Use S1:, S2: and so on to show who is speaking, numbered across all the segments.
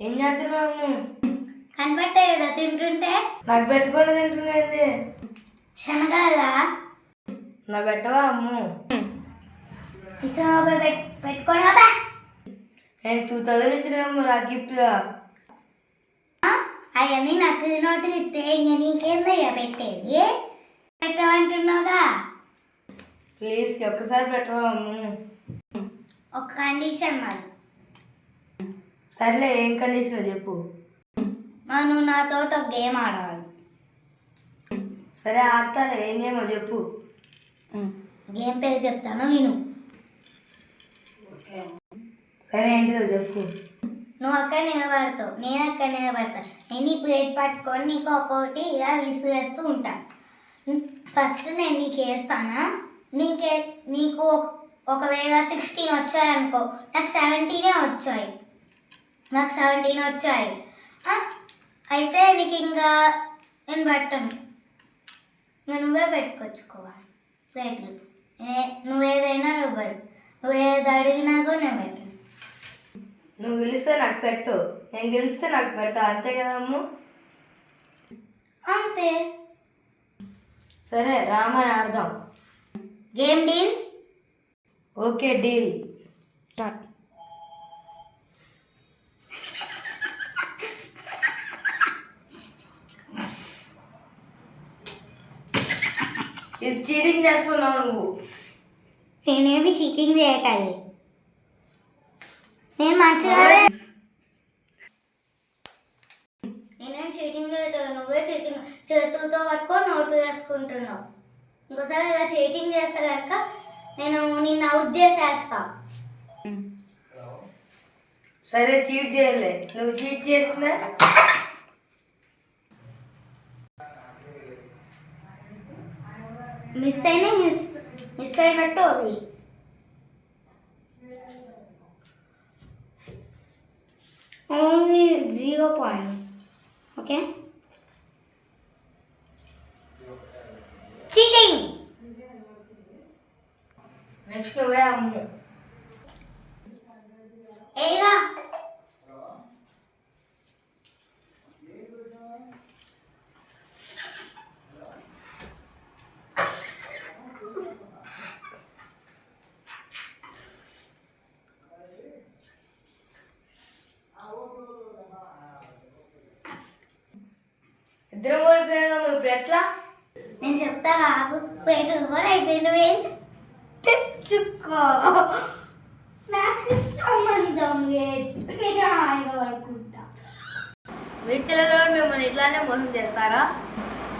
S1: ఏం చేస్తున్నావు
S2: కనపట్టే కదా తింటుంటే?
S1: నాకు పెట్టుకొని తింటున్నది
S2: శనగలా?
S1: నా పెట్టవా అమ్ము?
S2: కిచెన్ పెట్ పెట్టుకొని
S1: నేను టూ థౌజండ్ ఇచ్చినాము నా గిఫ్ట్గా
S2: అవన్నీ నాకు నోటు ఇస్తే ఇంక నీకేందయ్యా పెట్టేది? పెట్టమంటున్నావుగా?
S1: ప్లీజ్ ఒక్కసారి పెట్టవా అమ్ము?
S2: ఒక కండిషన్ మరి
S1: సర్లే ఏం కండిషన్ చెప్పు.
S2: మరి నువ్వు నాతో ఒక గేమ్ ఆడాలి.
S1: సరే ఆడతాను ఏం చేయమో చెప్పు.
S2: గేమ్ పేరు చెప్తాను విను.
S1: సరే ఏంటిదో చెప్పు.
S2: నువ్వు అక్కడ నిలబడతావు నేను అక్కడ నిలబడతా. నేను ఈ ప్లేట్ పట్టుకొని నీకు ఒక్కొక్కటి ఇలా విసిరేస్తూ ఉంటాను ఫస్ట్ నేను నీకు వేస్తానా? నీకే నీకు ఒక- ఒకవేళ సిక్స్టీన్ వచ్చాయనుకో నాకు సెవెంటీనే వచ్చాయి. నాకు సెవెంటీన్ వచ్చాయి. అయితే నీకు ఇంకా నేను పట్టను. ఇంకా నువ్వే పెట్టుకొచ్చుకోవాలి. ప్లేట్ నువ్వేదైనా నువ్వు పడు నువ్వు ఏది అడిగినా కూడా నేను పెట్టను.
S1: నువ్వు గెలిస్తే నాకు పెట్టు. నేను గెలిస్తే నాకు పెడతా అంతే కదా అమ్ము?
S2: అంతే.
S1: సరే రామని ఆడదాం.
S2: Game deal?
S1: Okay deal. ఇది చీటింగ్ చేస్తున్నావు నువ్వు.
S2: నేనేమి చీటింగ్ చేయటాలి. నేను మంచిగా నేనేం చీటింగ్ చేయటం నువ్వే చీటింగ్ చేతులతో పట్టుకొని నోటు వేసుకుంటున్నావు. ఇంకోసారి ఇలా చీటింగ్ చేస్తే కనుక నేను నిన్ను అవుట్ చేసేస్తా.
S1: సరే చీట్ చేయలే. నువ్వు చీట్ చేస్తున్నా?
S2: మిస్ అయినా మిస్ మిస్ అయినట్టు అది only zero points okay cheating
S1: next నువ్వే అమ్ము ఇద్దరం ఓడిపోయినా ఇప్పుడు ఎట్లా?
S2: నేను చెప్తా ఆగు పేట కూడా అయిపోయింది వేసి తెచ్చుకో. నాకు సంబంధం లేదు నేను హాయిగా పడుకుంటా.
S1: మీ పిల్లలు మిమ్మల్ని ఇట్లానే మోసం చేస్తారా?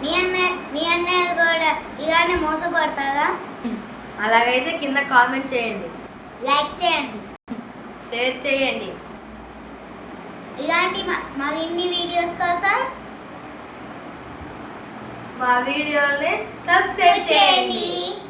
S2: మీ అన్నయ్య మీ అన్నయ్య కూడా ఇలానే మోసపడతారా?
S1: అలాగైతే కింద కామెంట్ చేయండి.
S2: లైక్ చేయండి.
S1: షేర్ చేయండి.
S2: ఇలాంటి మ- మరిన్ని వీడియోస్ కోసం
S1: మా వీడియోల్ని సబ్స్క్రైబ్ చేయండి.
S2: చేయండి.